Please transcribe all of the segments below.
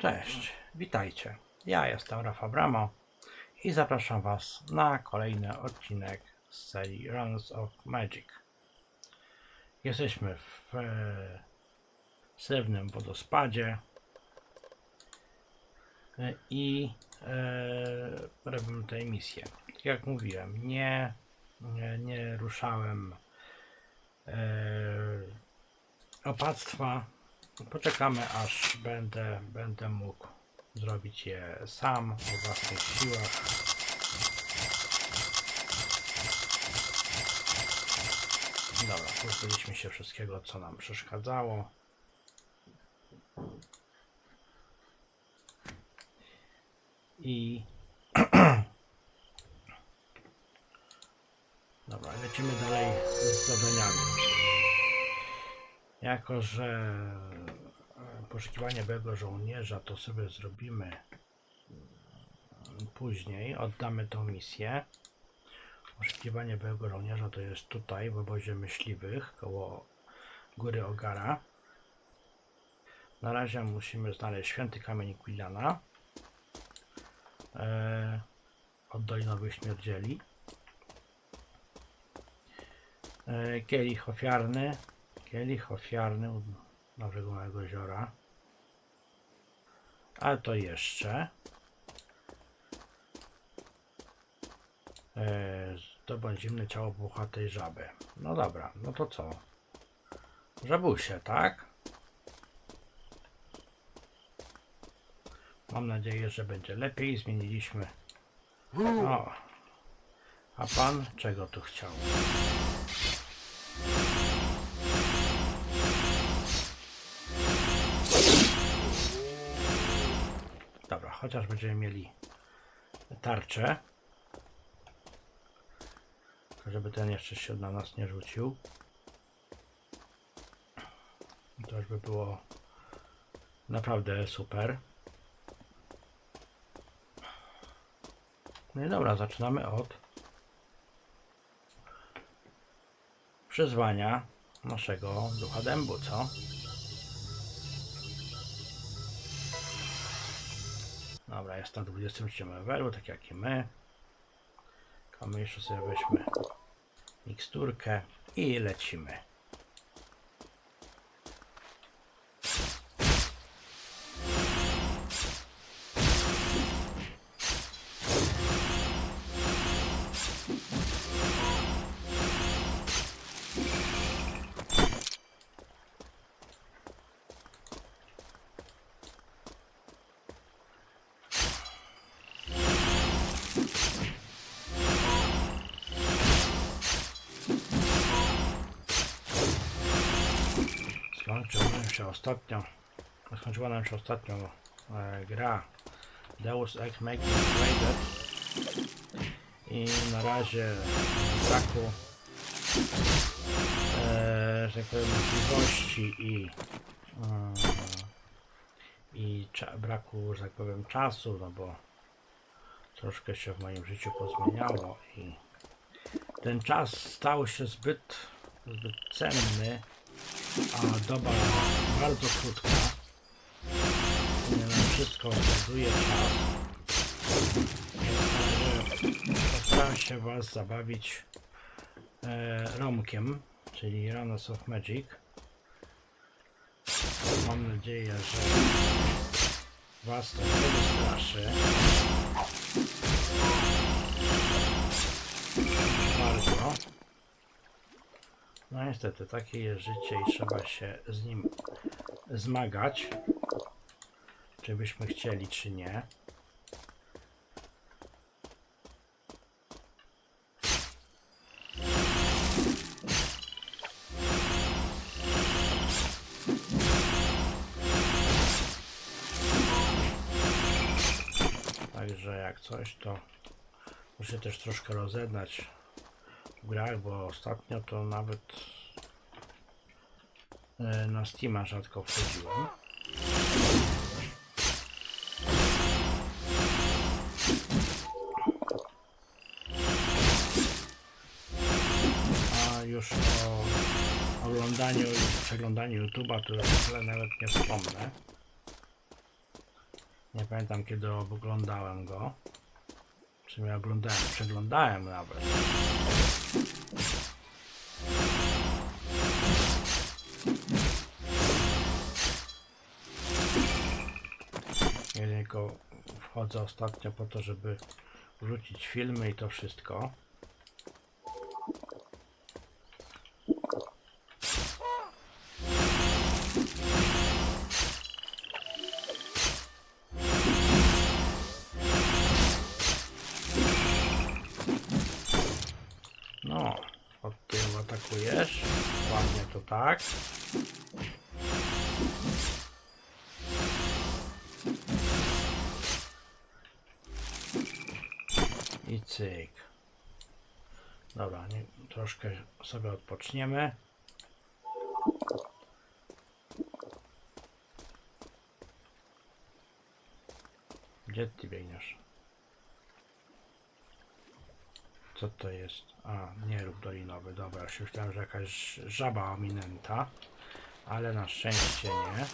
Cześć, witajcie. Ja jestem Rafa Bramo i zapraszam Was na kolejny odcinek z serii Runs of Magic. Jesteśmy w e, wodospadzie e, i e, robimy misję. Jak mówiłem, nie, nie, nie ruszałem e, opactwa. Poczekamy aż będę, będę mógł zrobić je sam o własnych siłach. Dobra, pozbyliśmy się wszystkiego co nam przeszkadzało. I Dobra, lecimy dalej z zadaniami. Jako, że e, poszukiwanie byłego żołnierza to sobie zrobimy mm, później, oddamy tą misję. Poszukiwanie byłego żołnierza to jest tutaj w obozie myśliwych koło góry Ogara. Na razie musimy znaleźć święty kamień Quillana e, od Dolinowych Śmierdzieli. E, kielich ofiarny Kielich ofiarny u Nowego Małego Jeziora. Ale to jeszcze. E, zdobądź zimne ciało puchatej żaby. No dobra, no to co? Żabusie, tak? Mam nadzieję, że będzie lepiej. Zmieniliśmy. O. A pan czego tu chciał? Chociaż będziemy mieli tarczę. Żeby ten jeszcze się na nas nie rzucił. To już by było naprawdę super. No i dobra, zaczynamy od przyzwania naszego ducha dębu, co? Jest na 23 levelu, tak jak i my. A my jeszcze sobie weźmy miksturkę i lecimy. Ostatnio. Skończyła nam się ostatnio e, gra Deus Ex Machina Raided i na razie braku e, tak możliwości i mm, i braku, że tak powiem czasu, no bo troszkę się w moim życiu pozmieniało i ten czas stał się zbyt, zbyt cenny a doba bardzo krótka. Nie na wszystko okazuje czas. Postaram się Was zabawić e, Romkiem, czyli Runners of Magic. Mam nadzieję, że Was to nie wystraszy. Bardzo. No niestety, takie jest życie i trzeba się z nim zmagać. Czy byśmy chcieli, czy nie. Także jak coś, to muszę też troszkę rozeznać grach, bo ostatnio to nawet e, na Steama rzadko wchodziłem. A już o oglądaniu i przeglądaniu YouTube'a to w ogóle nawet nie wspomnę. Nie pamiętam kiedy oglądałem go. Czy mnie oglądałem? Przeglądałem nawet. Ja tylko wchodzę ostatnio po to, żeby wrzucić filmy i to wszystko. Atakujesz. Ładnie to tak. I cyk. Dobra, nie, troszkę sobie odpoczniemy. Gdzie ty biegniesz? Co to jest? A, nie rób dolinowy. Dobra, już myślałem, że jakaś żaba ominenta. Ale na szczęście nie.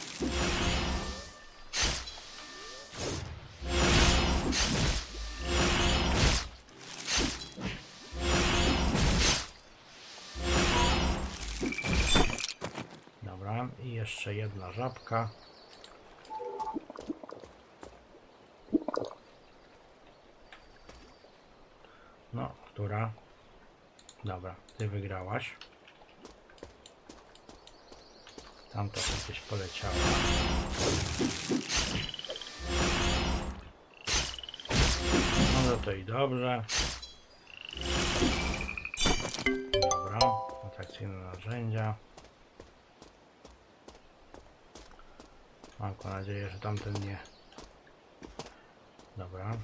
Dobra, i jeszcze jedna żabka. No, która? Dobra, ty wygrałaś. Tamta tam gdzieś poleciała. No, no to i dobrze. Dobra, atrakcyjne narzędzia. Mam nadzieję, że tamten nie. Dobra,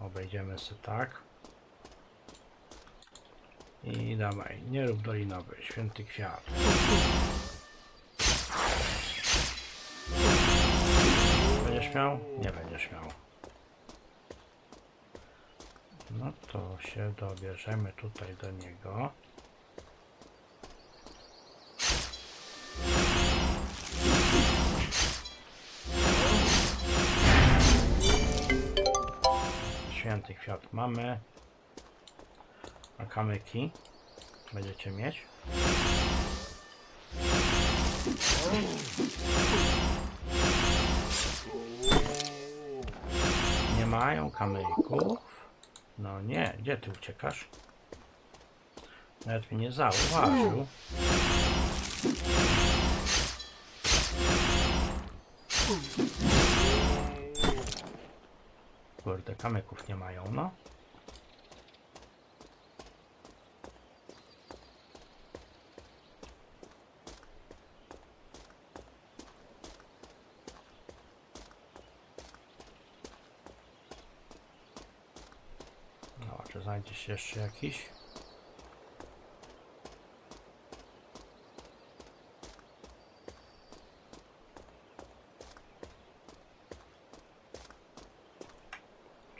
obejdziemy sobie tak. I dawaj, nie rób dolinowy, święty kwiat. Będziesz miał? Nie będziesz miał. No to się dobierzemy tutaj do niego. Święty kwiat mamy. A kamyki będziecie mieć? Nie mają kamyków? No nie, gdzie ty uciekasz? Nawet mnie nie zauważył. Kurde, kamyków nie mają, no. No, czy znajdzie jeszcze jakiś?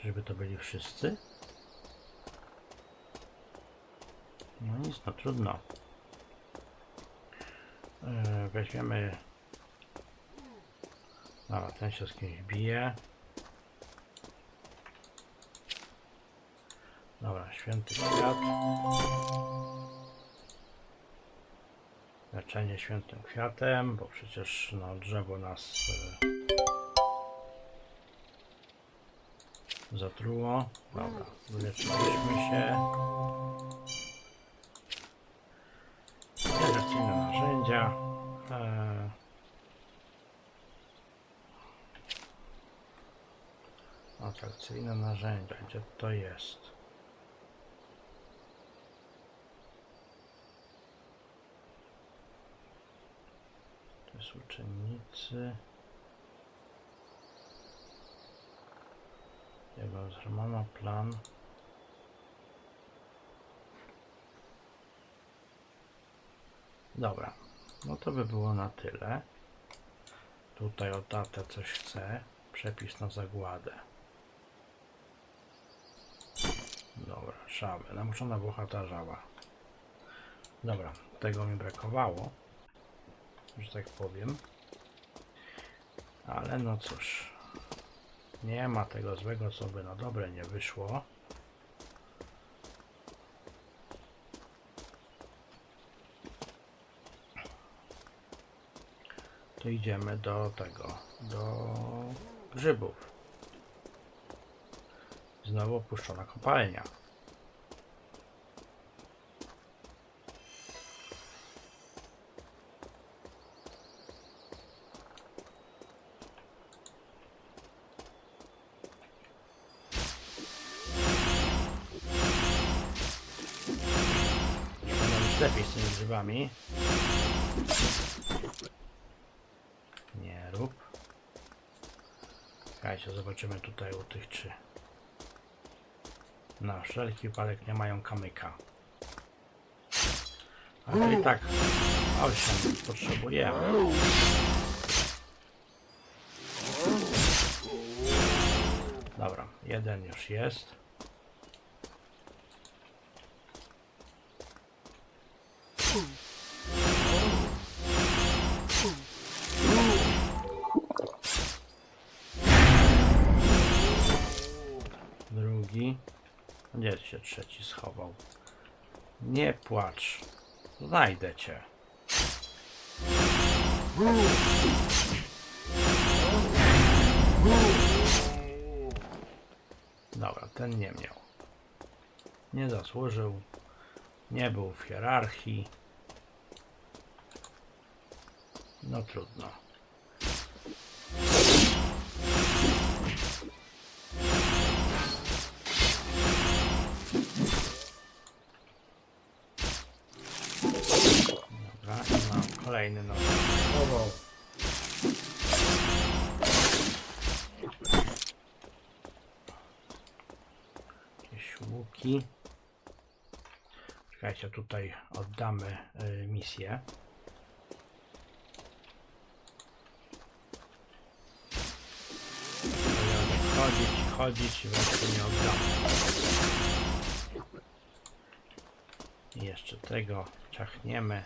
Żeby to byli wszyscy? No nic, no trudno. Yy, weźmiemy... Dobra, ten się z kimś bije. Dobra, święty kwiat. Leczenie świętym kwiatem, bo przecież no, drzewo nas e, zatruło. Dobra, wyleczyliśmy się. Reakcyjne narzędzia. E, atrakcyjne narzędzia, gdzie to jest? Jest uczennicy. Jego zrmana plan. Dobra, no to by było na tyle. Tutaj o coś chcę. Przepis na zagładę. Dobra, żabę. Namuszona bohata żaba. Dobra, tego mi brakowało że tak powiem. Ale no cóż, Nie ma tego złego, co by na dobre nie wyszło. To idziemy do tego, do grzybów. Znowu opuszczona kopalnia. Nie rób. Słuchajcie, zobaczymy tutaj u tych czy na wszelki wypadek nie mają kamyka. Ale i tak 8 potrzebujemy. Dobra, jeden już jest. Trzeci schował? Nie płacz. Znajdę cię. Dobra, ten nie miał. Nie zasłużył. Nie był w hierarchii. No trudno. Mam kolejny nowy. Schował. Jakieś łuki. Czekajcie, tutaj oddamy y, misję. Chodzić, chodzić wreszcie nie oddamy. I jeszcze tego ciachniemy.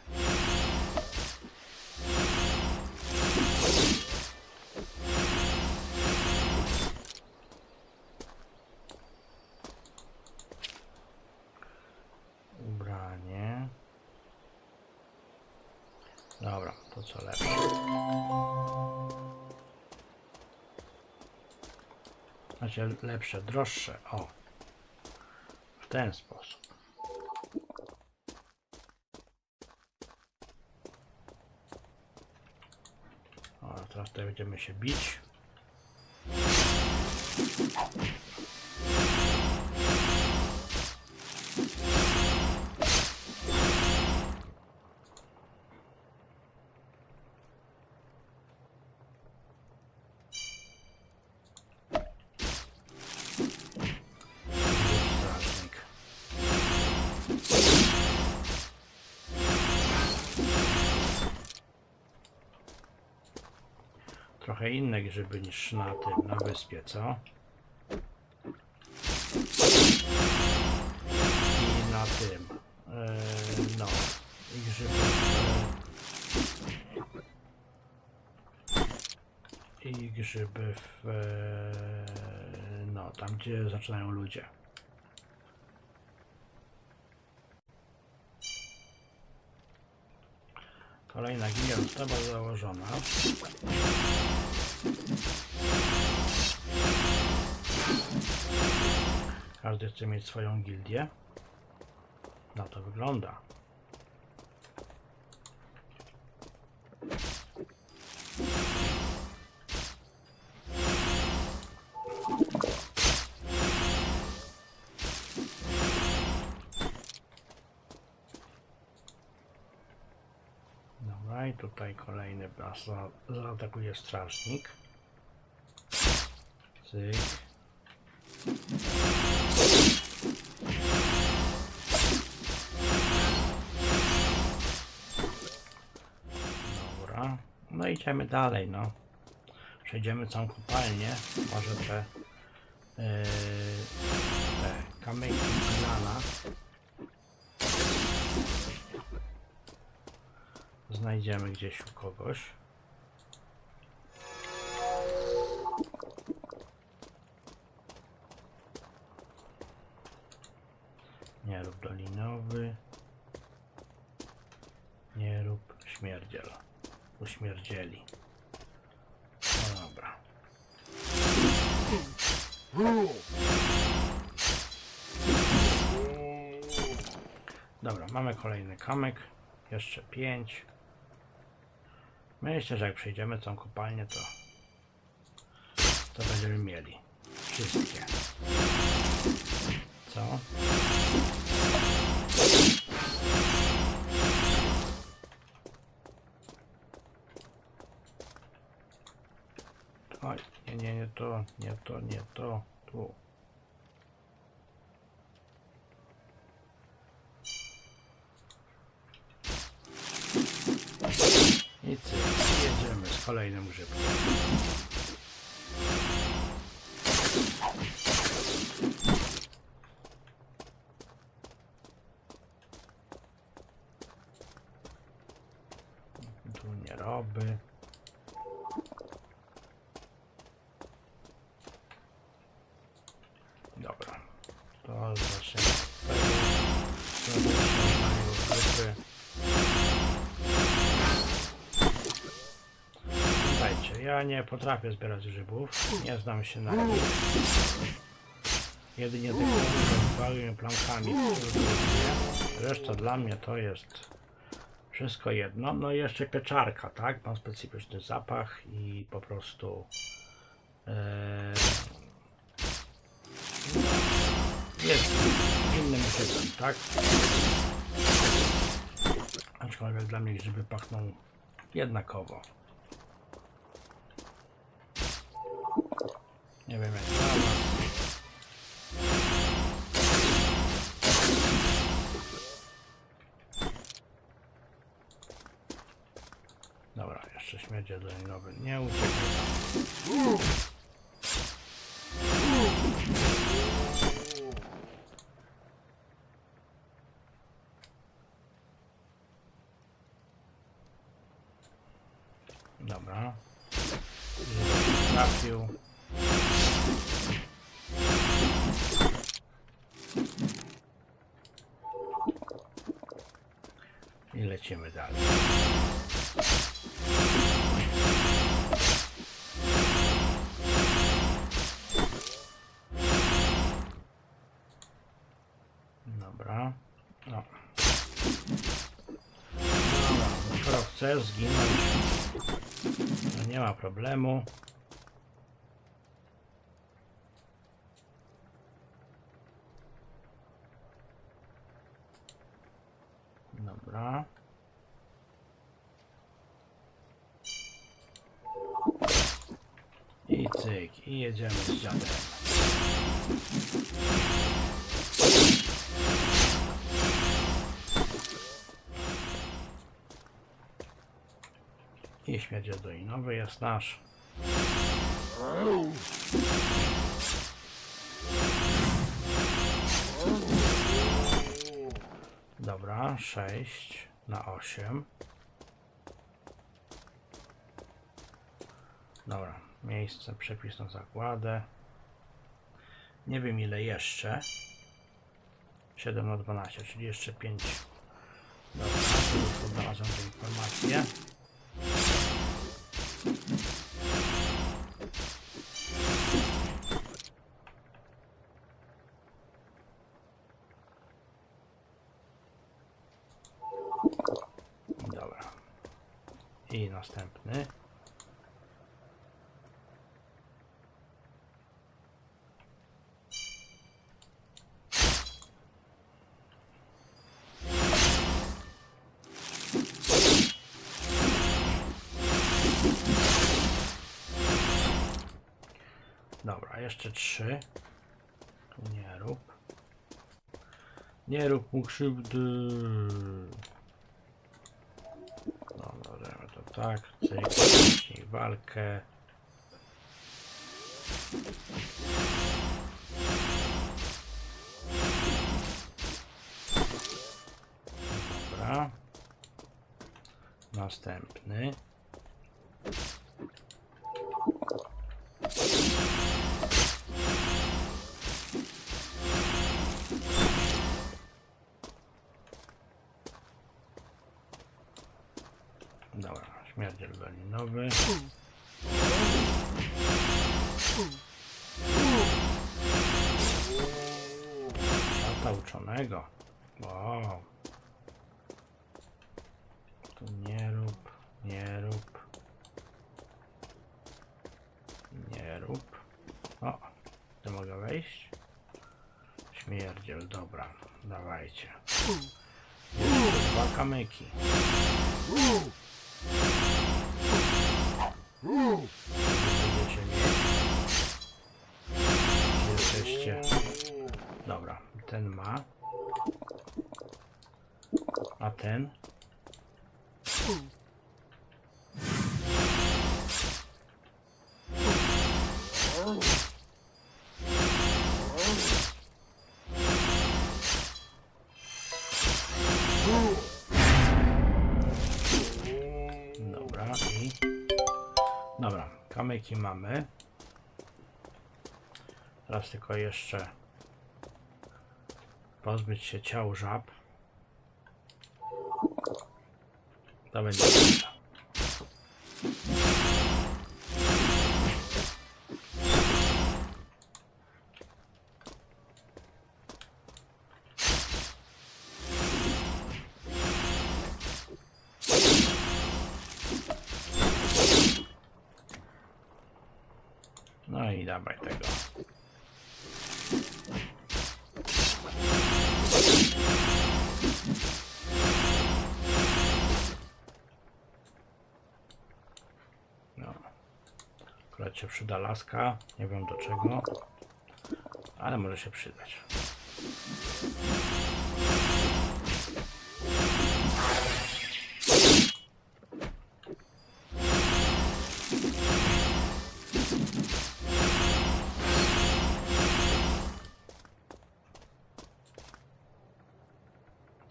Ubranie. Dobra, to co lepsze. Znaczy lepsze, droższe. O. W ten sposób. O, teraz tutaj Trochę inne grzyby niż na tym, na wyspie, co? I na tym, e, no, i grzyby, e, i grzyby w, e, no, tam gdzie zaczynają ludzie. Kolejna została założona. Każdy chce mieć swoją gildię. Na to wygląda. Tutaj kolejny nas za- zaatakuje strażnik. Cyk. Dobra. No idziemy dalej, no. Przejdziemy całą kopalnię. Może te, yy, te kamyki banana znajdziemy gdzieś u kogoś. Nie rób dolinowy. Nie rób śmierdziel. Uśmierdzieli. No dobra. Dobra, mamy kolejny kamyk. Jeszcze pięć. Myślę, że jak przejdziemy tą kopalnię, to to będziemy mieli wszystkie. Co? Oj, nie, nie, nie to, nie to, nie to, tu. I cyk, jedziemy z kolejnym grzybkiem. Tu nie roby. Ja nie potrafię zbierać grzybów. Nie znam się na nich. Jedynie tylko bawię plamkami. Reszta dla mnie to jest wszystko jedno. No i jeszcze pieczarka, tak? Ma specyficzny zapach i po prostu e, jest innym grzybem, tak? Aczkolwiek dla mnie grzyby pachną jednakowo. Nie wiem jak. Dobra, jeszcze śmierdzie dolinowy. Nie uciekaj. I lecimy dalej. Dobra. No. Dobra, no zginąć, to nie ma problemu. Dobra. I cyk, i jedziemy z dziadem. I śmierdzie dolinowy jest nasz. Dobra, 6 na 8. Dobra, miejsce, przepis na zakładę. Nie wiem ile jeszcze. 7 na 12, czyli jeszcze 5. Dobra, tu znalazłem tę informację. Jeszcze trzy. Tu nie rób. Nie rób mu krzywdy. Dobra, dajmy to tak. Cyk, walkę. Dobra. Następny. Wejść? Śmierdziel, dobra, dawajcie. Dwa kamyki. Będziecie mieć. Jesteście. Dobra, ten ma. A ten? Kamyki mamy. Teraz tylko jeszcze pozbyć się ciał żab. To będzie Akurat się przyda laska. Nie wiem do czego. Ale może się przydać.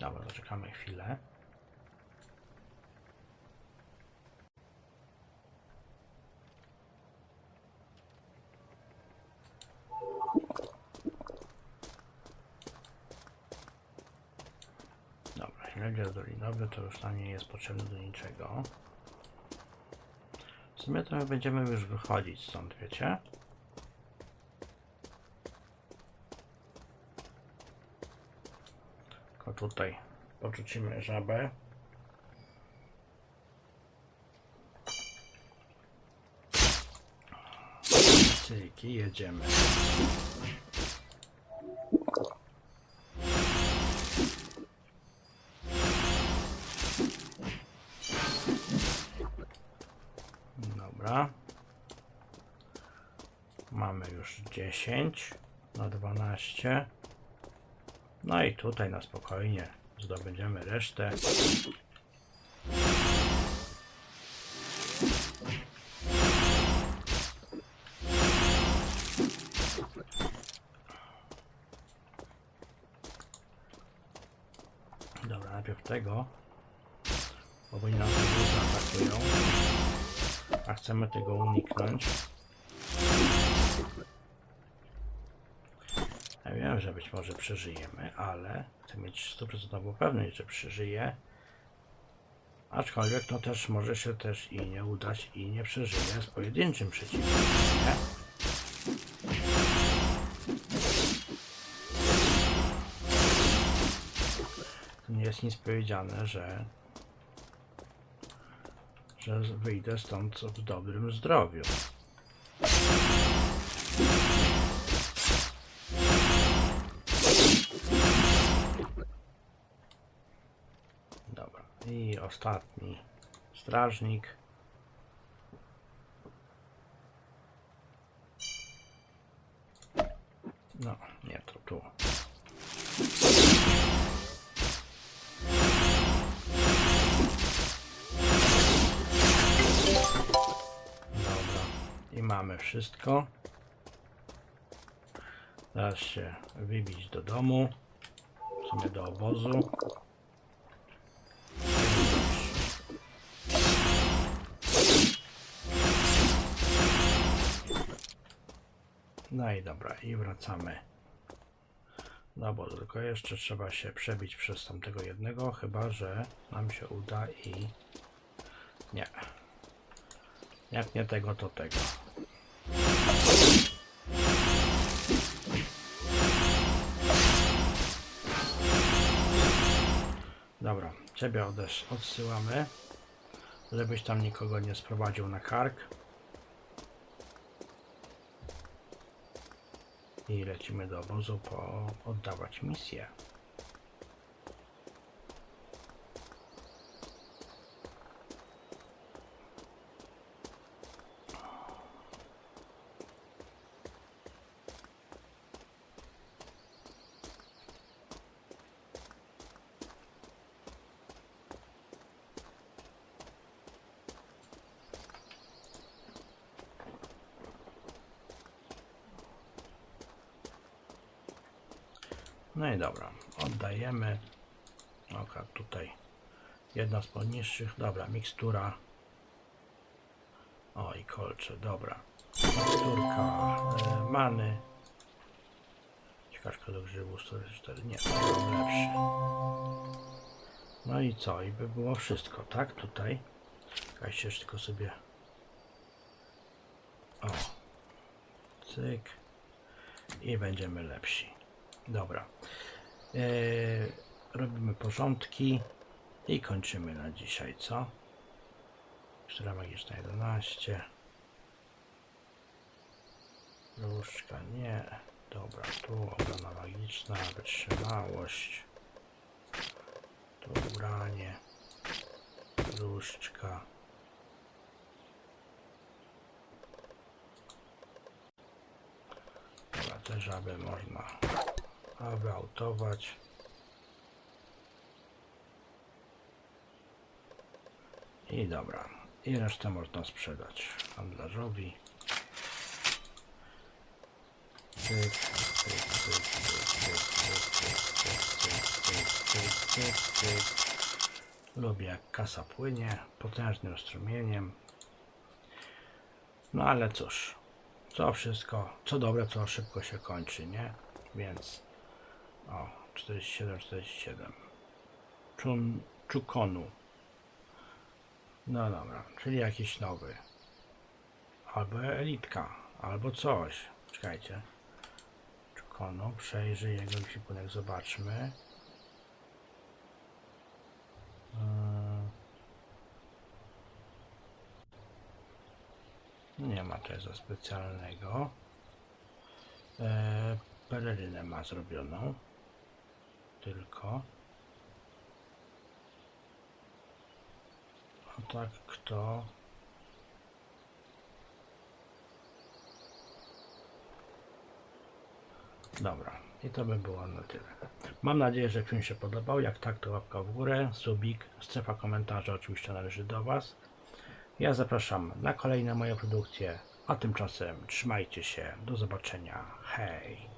Dobra, zaczekamy chwilę. Dobra, śledzie dolinowy to już nam nie jest potrzebny do niczego. W sumie to my będziemy już wychodzić stąd, wiecie? Tylko tutaj porzucimy żabę. Cyki, jedziemy. Dobra. Mamy już 10 na 12. No i tutaj na spokojnie zdobędziemy resztę. Dobra, najpierw tego, bo oni nas zaatakują, a chcemy tego uniknąć. Ja wiem, że być może przeżyjemy, ale chcę mieć 100% pewność, że przeżyję. Aczkolwiek to też może się też i nie udać i nie przeżyję z pojedynczym przeciwnikiem. Nie jest nic powiedziane, że że wyjdę stąd w dobrym zdrowiu. Dobra. I ostatni strażnik. No, nie, to tu. I mamy wszystko. Teraz się wybić do domu. W sumie do obozu. No i dobra, i wracamy. No bo tylko jeszcze trzeba się przebić przez tamtego jednego, chyba że nam się uda i... Nie. Jak nie tego, to tego. Dobra, ciebie odesz, odsyłamy, żebyś tam nikogo nie sprowadził na kark. I lecimy do obozu po oddawać misję. No i dobra, oddajemy. Oka, tutaj jedna z poniższych. Dobra, mikstura. O i kolcze, dobra. Miksturka e, many. Ciekażka do grzybu 44. Nie, to lepszy. No i co? I by było wszystko, tak? Tutaj. Jeszcze tylko sobie. O. Cyk. I będziemy lepsi. Dobra. E, robimy porządki i kończymy na dzisiaj, co? Która magiczna 11. Różdżka nie. Dobra, tu obrona magiczna, wytrzymałość. Tu ubranie. Różdżka. Dobra, te żaby można wyautować. I dobra. I resztę można sprzedać handlarzowi. Lubię jak kasa płynie potężnym strumieniem. No ale cóż, co wszystko, co dobre, co szybko się kończy, nie? Więc o, 47, 47. Czun, Czukonu. No dobra, czyli jakiś nowy. Albo elitka, albo coś. Czekajcie. Czukonu, przejrzyj jego kwipunek, zobaczmy. Yy. Nie ma tutaj za specjalnego. Eee, pelerynę ma zrobioną. Tylko. A tak kto? Dobra, i to by było na tyle. Mam nadzieję, że film się podobał. Jak tak, to łapka w górę, subik, strefa komentarzy oczywiście należy do Was. Ja zapraszam na kolejne moje produkcje, a tymczasem trzymajcie się. Do zobaczenia. Hej!